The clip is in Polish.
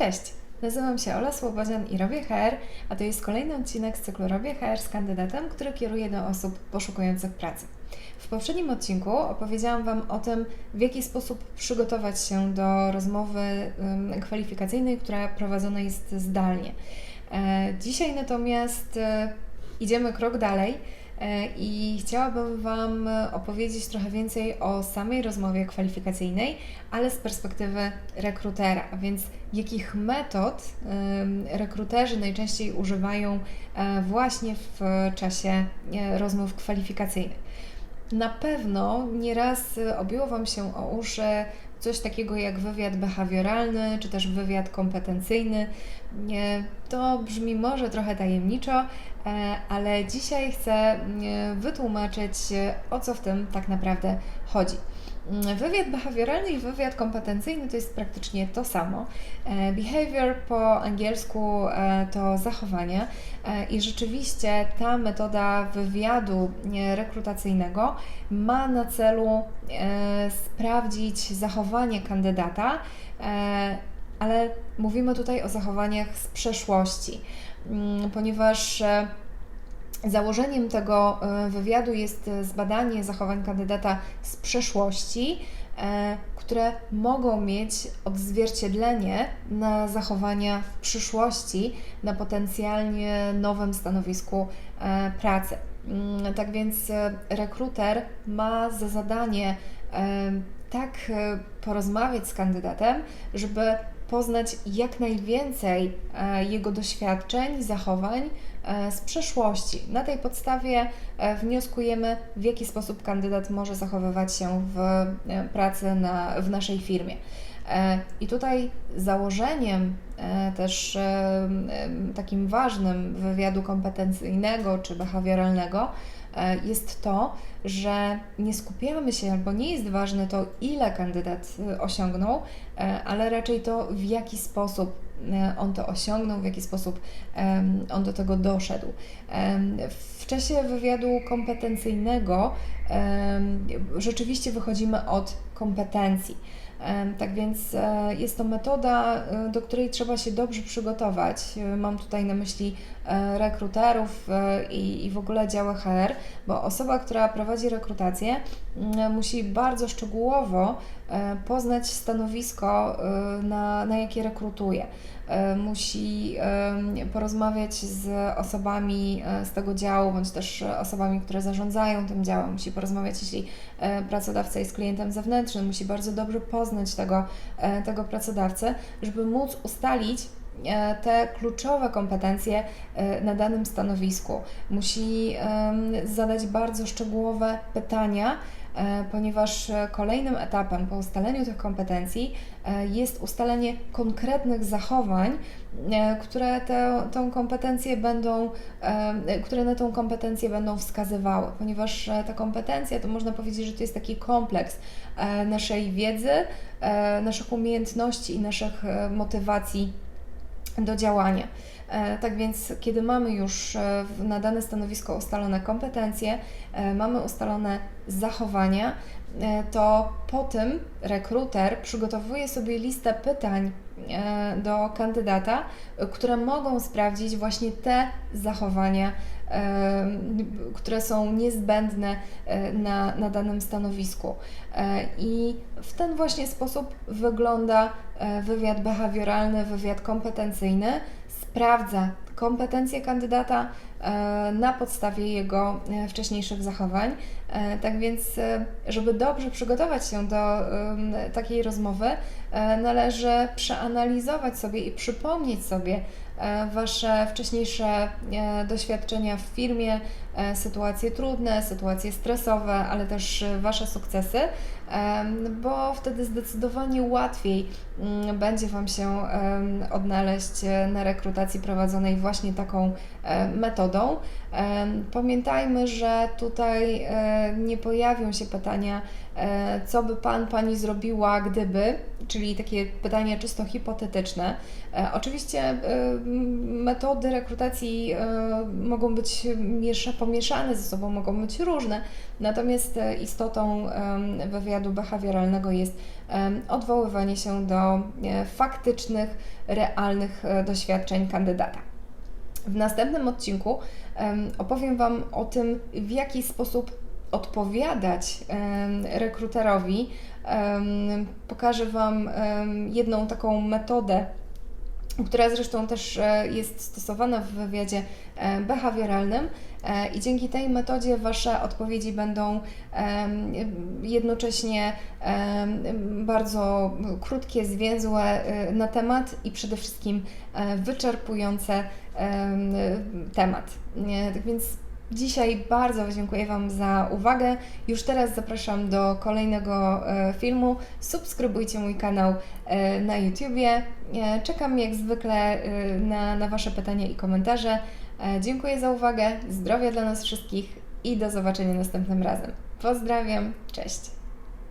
Cześć, nazywam się Ola Słobodzian i robię HR, a to jest kolejny odcinek z cyklu Robię HR z kandydatem, który kieruje do osób poszukujących pracy. W poprzednim odcinku opowiedziałam Wam o tym, w jaki sposób przygotować się do rozmowy kwalifikacyjnej, która prowadzona jest zdalnie. E, dzisiaj natomiast e, idziemy krok dalej i chciałabym Wam opowiedzieć trochę więcej o samej rozmowie kwalifikacyjnej, ale z perspektywy rekrutera, więc jakich metod rekruterzy najczęściej używają e, właśnie w czasie e, rozmów kwalifikacyjnych. Na pewno nieraz obiło Wam się o uszy coś takiego jak wywiad behawioralny, czy też wywiad kompetencyjny. To brzmi może trochę tajemniczo, e, ale dzisiaj chcę e, wytłumaczyć, e, o co w tym tak naprawdę chodzi. Mm, Wywiad behawioralny i wywiad kompetencyjny to jest praktycznie to samo. E, Behavior po angielsku e, to zachowania e, i rzeczywiście ta metoda wywiadu e, rekrutacyjnego ma na celu e, sprawdzić zachowanie kandydata, e, ale mówimy tutaj o zachowaniach z przeszłości, ponieważ e, Założeniem tego e, wywiadu jest e, zbadanie zachowań kandydata z przeszłości, które mogą mieć odzwierciedlenie na zachowania w przyszłości, na potencjalnie nowym stanowisku pracy. Mm, Tak więc rekruter ma za zadanie tak porozmawiać z kandydatem, żeby poznać jak najwięcej jego doświadczeń, zachowań, E, z przeszłości. Na tej podstawie e, wnioskujemy, w jaki sposób kandydat może zachowywać się w e, pracy na, w naszej firmie. I tutaj założeniem też takim ważnym wywiadu kompetencyjnego czy behawioralnego jest to, że nie skupiamy się, albo nie jest ważne to, ile kandydat osiągnął, ale raczej to, w jaki sposób E, on to osiągnął, w jaki sposób on do tego doszedł. W czasie wywiadu kompetencyjnego rzeczywiście wychodzimy od kompetencji. Tak więc e, jest to metoda, e, do której trzeba się dobrze przygotować. Mam tutaj na myśli rekruterów i w ogóle działy HR, bo osoba, która prowadzi rekrutację, musi bardzo szczegółowo poznać stanowisko, na, na jakie rekrutuje. E, musi porozmawiać z osobami e, z tego działu, bądź też osobami, które zarządzają tym działem. Musi porozmawiać, jeśli e, pracodawca jest klientem zewnętrznym, musi bardzo dobrze poznać tego, tego pracodawcę, żeby móc ustalić, te kluczowe kompetencje na danym stanowisku. Musi zadać bardzo szczegółowe pytania, E, ponieważ e, kolejnym etapem po ustaleniu tych kompetencji e, jest ustalenie konkretnych zachowań, które te, tą kompetencję będą, które na tą kompetencję będą wskazywały, ponieważ ta kompetencja to można powiedzieć, że to jest taki kompleks naszej wiedzy, naszych umiejętności i naszych motywacji do działania. E, tak więc, kiedy mamy już e, na dane stanowisko ustalone kompetencje, e, mamy ustalone zachowania, to po tym rekruter przygotowuje sobie listę pytań do kandydata, które mogą sprawdzić właśnie te zachowania, które są niezbędne na, na danym stanowisku. I w ten właśnie sposób wygląda wywiad behawioralny, wywiad kompetencyjny sprawdza kompetencje kandydata e, na podstawie jego e, wcześniejszych zachowań. E, tak więc, żeby dobrze przygotować się do takiej rozmowy, należy przeanalizować sobie i przypomnieć sobie Wasze wcześniejsze doświadczenia w firmie, sytuacje trudne, sytuacje stresowe, ale też Wasze sukcesy, bo wtedy zdecydowanie łatwiej mm, będzie Wam się odnaleźć na rekrutacji prowadzonej właśnie taką metodą Pamiętajmy, że tutaj e, nie pojawią się pytania, e, co by Pan, Pani zrobiła, gdyby, czyli takie pytania czysto hipotetyczne. E, Oczywiście e, metody rekrutacji e, mogą być miesza, pomieszane ze sobą, mogą być różne, natomiast e, istotą wywiadu behawioralnego jest odwoływanie się do e, faktycznych, realnych doświadczeń kandydata. W następnym odcinku em, opowiem Wam o tym, w jaki sposób odpowiadać rekruterowi. Pokażę Wam jedną taką metodę, która zresztą też e, jest stosowana w wywiadzie e, behawioralnym e, i dzięki tej metodzie Wasze odpowiedzi będą jednocześnie bardzo krótkie, zwięzłe na temat i przede wszystkim wyczerpujące em, temat. Tak więc Dzisiaj bardzo dziękuję Wam za uwagę. Już teraz zapraszam do kolejnego e, filmu. Subskrybujcie mój kanał e, na YouTubie. E, Czekam jak zwykle na, na Wasze pytania i komentarze. Dziękuję za uwagę, zdrowia dla nas wszystkich i do zobaczenia następnym razem. Pozdrawiam, cześć!